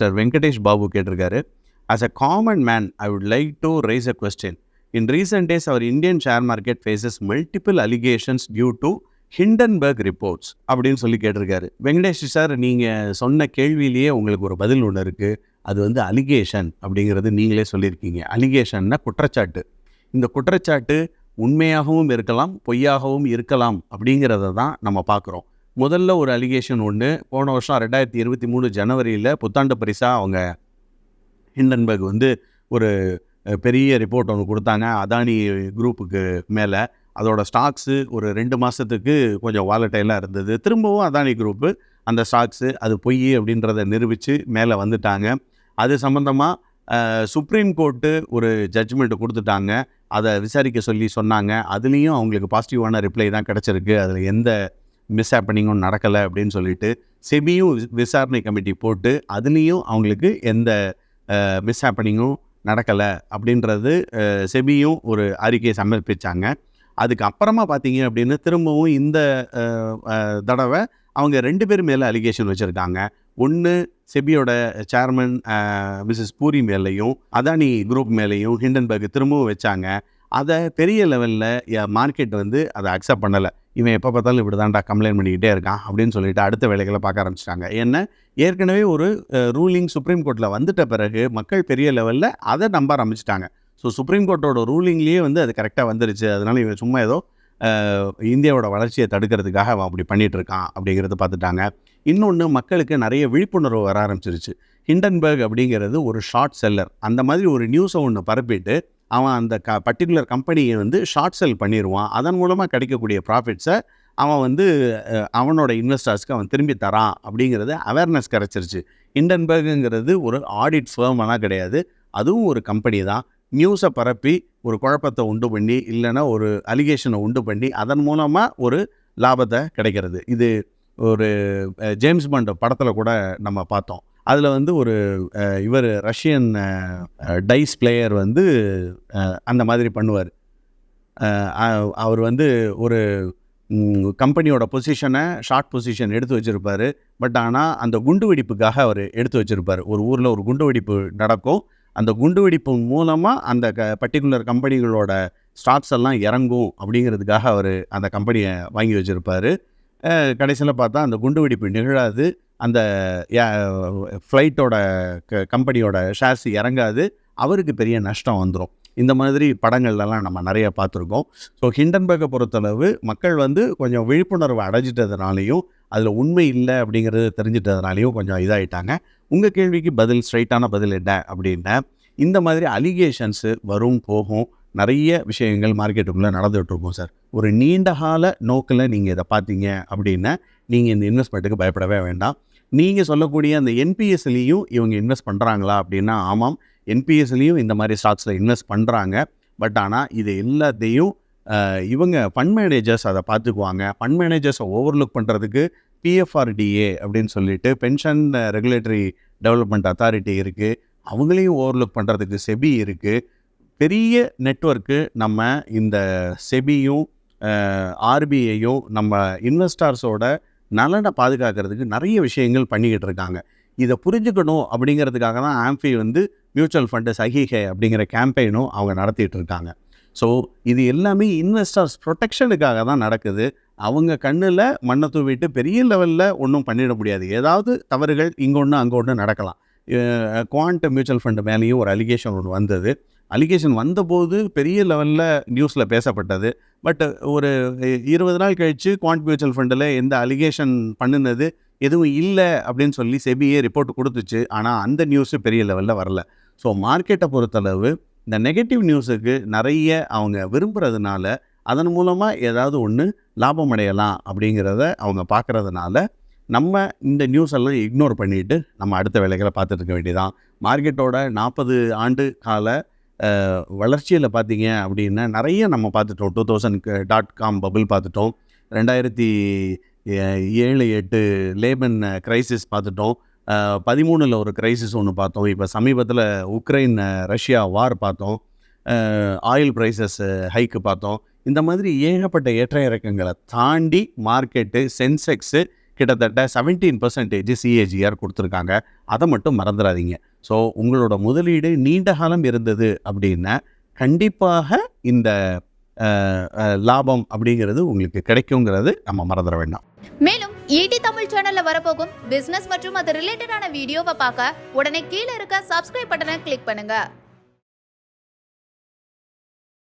Sir Venkatesh Babu கேட்டிருக்காரு. As a common man I would like to raise a question in recent days our Indian share market faces multiple allegations due to Hindenburg reports அப்படின்னு சொல்லி கேட்டிருக்காரு. Venkatesh sir நீங்கள் சொன்ன கேள்வியிலேயே உங்களுக்கு ஒரு பதில் ஒன்று இருக்குது அது வந்து அலிகேஷன் அப்படிங்கிறது நீங்களே சொல்லியிருக்கீங்க. அலிகேஷன்னா குற்றச்சாட்டு. இந்த குற்றச்சாட்டு உண்மையாகவும் இருக்கலாம் பொய்யாகவும் இருக்கலாம் அப்படிங்கிறத தான் நம்ம பார்க்குறோம். முதல்ல ஒரு அலிகேஷன் ஒன்று போன வருஷம் ரெண்டாயிரத்தி இருபத்தி மூணு ஜனவரியில் புத்தாண்டு பரிசாக அவங்க ஹிண்டன்பர்க் வந்து ஒரு பெரிய ரிப்போர்ட் ஒன்று கொடுத்தாங்க. அதானி குரூப்புக்கு மேலே. அதோட ஸ்டாக்ஸு ஒரு ரெண்டு மாதத்துக்கு கொஞ்சம் வாலட்டைலாக இருந்தது. திரும்பவும் அதானி குரூப்பு அந்த ஸ்டாக்ஸு அது பொய் அப்படின்றத நிரூபித்து மேலே வந்துட்டாங்க. அது சம்மந்தமாக சுப்ரீம் கோர்ட்டு ஒரு ஜட்ஜ்மெண்ட் கொடுத்துட்டாங்க. அதை விசாரிக்க சொல்லி சொன்னாங்க. அதுலேயும் அவங்களுக்கு பாசிட்டிவான ரிப்ளை தான் கிடச்சிருக்கு. அதில் எந்த மிஸ் ஹேப்பனிங்கும் நடக்கலை அப்படின்னு சொல்லிட்டு செபியும் விசாரணை கமிட்டி போட்டு அதுலேயும் அவங்களுக்கு எந்த மிஸ் ஹேப்பனிங்கும் நடக்கலை அப்படின்றது செபியும் ஒரு அறிக்கையை சமர்ப்பிச்சாங்க. அதுக்கு அப்புறமா பார்த்தீங்க அப்படின்னு திரும்பவும் இந்த தடவை அவங்க ரெண்டு பேர் மேலே அலிகேஷன் வச்சுருக்காங்க. ஒன்று செபியோட சேர்மன் மிஸ்ஸஸ் பூரி மேலேயும் அதானி குரூப் மேலேயும் ஹிண்டன்பர்க் திரும்பவும் வச்சாங்க. அதை பெரிய லெவலில் மார்க்கெட் வந்து அதை அக்செப்ட் பண்ணலை. இவன் எப்போ பார்த்தாலும் இப்படி தான்டா கம்ப்ளைண்ட் பண்ணிக்கிட்டே இருக்கான் அப்படின்னு சொல்லிட்டு அடுத்த வேலைகளை பார்க்க ஆரம்பிச்சிட்டாங்க. ஏன்னா ஏற்கனவே ஒரு ரூலிங் சுப்ரீம் கோர்ட்டில் வந்துட்ட பிறகு மக்கள் பெரிய லெவலில் அதை நம்ப ஆரம்பிச்சிட்டாங்க. ஸோ சுப்ரீம் கோர்ட்டோட ரூலிங்லேயே வந்து அது கரெக்டாக வந்துருச்சு. அதனால இவன் சும்மா ஏதோ இந்தியாவோட வளர்ச்சியை தடுக்கிறதுக்காக அவன் அப்படி பண்ணிகிட்டு இருக்கான் அப்படிங்கிறத பார்த்துட்டாங்க. இன்னொன்று மக்களுக்கு நிறைய விழிப்புணர்வு வர ஆரம்பிச்சிருச்சு. ஹிண்டன்பர்க் அப்படிங்கிறது ஒரு ஷார்ட் செல்லர் அந்த மாதிரி ஒரு நியூஸை ஒன்று பரப்பிட்டு அவன் அந்த க பர்டிகுலர் கம்பெனியை வந்து ஷார்ட் செல் பண்ணிடுவான் அதன் மூலமாக கிடைக்கக்கூடிய ப்ராஃபிட்ஸை அவன் வந்து அவனோட இன்வெஸ்டர்ஸ்க்கு அவன் திரும்பி தரான் அப்படிங்கிறது அவேர்னஸ் கிடச்சிருச்சு. ஹிண்டன்பர்க்குங்கிறது ஒரு ஆடிட் ஃபேர்மெல்லாம் கிடையாது. அதுவும் ஒரு கம்பெனி தான். நியூஸை பரப்பி ஒரு குழப்பத்தை உண்டு பண்ணி இல்லைன்னா ஒரு அலிகேஷனை உண்டு பண்ணி அதன் மூலமாக ஒரு லாபத்தை கிடைக்கிறது. இது ஒரு ஜேம்ஸ் பாண்ட் படத்தில் கூட நம்ம பார்த்தோம். அதில் வந்து ஒரு இவர் ரஷ்யன் டைஸ் பிளேயர் வந்து அந்த மாதிரி பண்ணுவார். அவர் வந்து ஒரு கம்பெனியோட பொசிஷனை ஷார்ட் பொசிஷன் எடுத்து வச்சுருப்பார். பட் ஆனால் அந்த குண்டு வெடிப்புக்காக அவர் எடுத்து வச்சுருப்பார். ஒரு ஊரில் ஒரு குண்டு வெடிப்பு நடக்கும். அந்த குண்டு வெடிப்பு மூலமாக அந்த க பர்டிகுலர் கம்பெனிகளோட ஸ்டாக்ஸ் எல்லாம் இறங்கும் அப்படிங்கிறதுக்காக அவர் அந்த கம்பெனியை வாங்கி வச்சுருப்பார். கடைசியில் பார்த்தா அந்த குண்டு வெடிப்பு நிகழாது. அந்த ஃப்ளைட்டோட க கம்பெனியோட ஷேர்ஸ் இறங்காது அவருக்கு பெரிய நஷ்டம் வந்துடும் இந்த மாதிரி படங்கள்லாம் நம்ம நிறைய பார்த்துருக்கோம். ஸோ ஹிண்டன்பர்கை பொறுத்தளவு மக்கள் வந்து கொஞ்சம் விழிப்புணர்வு அடைஞ்சிட்டதுனாலையும் அதில் உண்மை இல்லை அப்படிங்கிறது தெரிஞ்சிட்டதுனாலையும் கொஞ்சம் இதாகிட்டாங்க உங்கள் கேள்விக்கு பதில் ஸ்ட்ரைட்டான பதில் என்ன அப்படின்னா இந்த மாதிரி அலிகேஷன்ஸு வரும் போகும் நிறைய விஷயங்கள் மார்க்கெட்டுக்குள்ளே நடந்துகிட்ருக்கும் சார். ஒரு நீண்ட கால நோக்கில் நீங்கள் இதை பார்த்தீங்க அப்படின்னா நீங்கள் இந்த இன்வெஸ்ட்மெண்ட்டுக்கு பயப்படவே வேண்டாம். நீங்கள் சொல்லக்கூடிய அந்த என்பிஎஸ்லேயும் இவங்க இன்வெஸ்ட் பண்ணுறாங்களா அப்படின்னா ஆமாம். என்பிஎஸ்லேயும் இந்த மாதிரி ஸ்டாக்ஸில் இன்வெஸ்ட் பண்ணுறாங்க பட் ஆனால் இது எல்லாத்தையும் இவங்க ஃபண்ட் மேனேஜர்ஸ் அதை பார்த்துக்குவாங்க ஃபண்ட் மேனேஜர்ஸை ஓவர்லுக் பண்ணுறதுக்கு பிஎஃப்ஆர்டிஏ அப்படின்னு சொல்லிட்டு பென்ஷன் ரெகுலேட்டரி டெவலப்மெண்ட் அத்தாரிட்டி இருக்குது அவங்களையும் ஓவர்லுக் பண்ணுறதுக்கு செபி இருக்குது பெரிய நெட்வொர்க்கு நம்ம இந்த செபியும் ஆர்பிஐயும் நம்ம இன்வெஸ்டார்ஸோட நலனை பாதுகாக்கிறதுக்கு நிறைய விஷயங்கள் பண்ணிக்கிட்டு இருக்காங்க. இதை புரிஞ்சுக்கணும் அப்படிங்கிறதுக்காக தான் ஆம்ஃபி வந்து மியூச்சுவல் ஃபண்டு சகிகை அப்படிங்கிற கேம்பெயினும் அவங்க நடத்திட்டு இருக்காங்க. ஸோ இது எல்லாமே இன்வெஸ்டர்ஸ் ப்ரொடெக்ஷனுக்காக தான் நடக்குது. அவங்க கண்ணில் மண்ணை தூவிட்டு பெரிய லெவலில் ஒன்றும் பண்ணிட முடியாது. ஏதாவது தவறுகள் இங்கே ஒன்று அங்கே ஒன்று நடக்கலாம். குவாண்ட் மியூச்சுவல் ஃபண்டு மேலேயும் ஒரு அலிகேஷன் ஒன்று வந்தது. அலிகேஷன் வந்தபோது பெரிய லெவலில் நியூஸில் பேசப்பட்டது. பட் ஒரு இருபது நாள் கழித்து குவான்ட் மியூச்சுவல் ஃபண்டில் எந்த அலிகேஷன் பண்ணினது எதுவும் இல்லை அப்படின்னு சொல்லி செபியே ரிப்போர்ட் கொடுத்துச்சு. ஆனால் அந்த நியூஸு பெரிய லெவலில் வரல. ஸோ மார்க்கெட்டை பொறுத்தளவு இந்த நெகட்டிவ் நியூஸுக்கு நிறைய அவங்க விரும்புகிறதுனால அதன் மூலமாக ஏதாவது ஒன்று லாபம் அடையலாம் அப்படிங்கிறத அவங்க பார்க்குறதுனால நம்ம இந்த நியூஸ் எல்லாம் இக்னோர் பண்ணிவிட்டு நம்ம அடுத்த வேலைகளை பார்த்துட்டு இருக்க வேண்டியதான் மார்க்கெட்டோட நாற்பது ஆண்டு கால வளர்ச்சியில் பார்த்தீங்க அப்படின்னா நிறைய நம்ம பார்த்துட்டோம் two thousand dot com bubble பார்த்துட்டோம் ரெண்டாயிரத்தி ஏழு எட்டு லேபன் கிரைசிஸ் பார்த்துட்டோம் பதிமூணில் ஒரு கிரைசிஸ் ஒன்று பார்த்தோம் இப்போ சமீபத்தில் உக்ரைன் ரஷ்யா வார் பார்த்தோம் ஆயில் ப்ரைஸஸ் ஹைக்கு பார்த்தோம் இந்த மாதிரி ஏகப்பட்ட ஏற்ற இறக்கங்களை தாண்டி மார்க்கெட்டு சென்செக்ஸு கிட்டத்தட்ட செவன்டீன் பர்சன்டேஜ் சிஏஜிஆர் கொடுத்துருக்காங்க. அதை மட்டும் மறந்துடாதீங்க ஸோ உங்களோட முதலீடு நீண்ட காலம் இருந்தது அப்படின்னா கண்டிப்பாக இந்த லாபம் அப்படிங்கிறது உங்களுக்கு கிடைக்குங்கிறது நம்ம மறந்துட வேண்டாம். மேலும் ஈடி தமிழ் சேனல்ல வரப்போகும் பிசினஸ் மற்றும் அது ரிலேட்டடான வீடியோவை பார்க்க உடனே கீழே இருக்க சப்ஸ்கிரைப் பட்டனை கிளிக் பண்ணுங்க.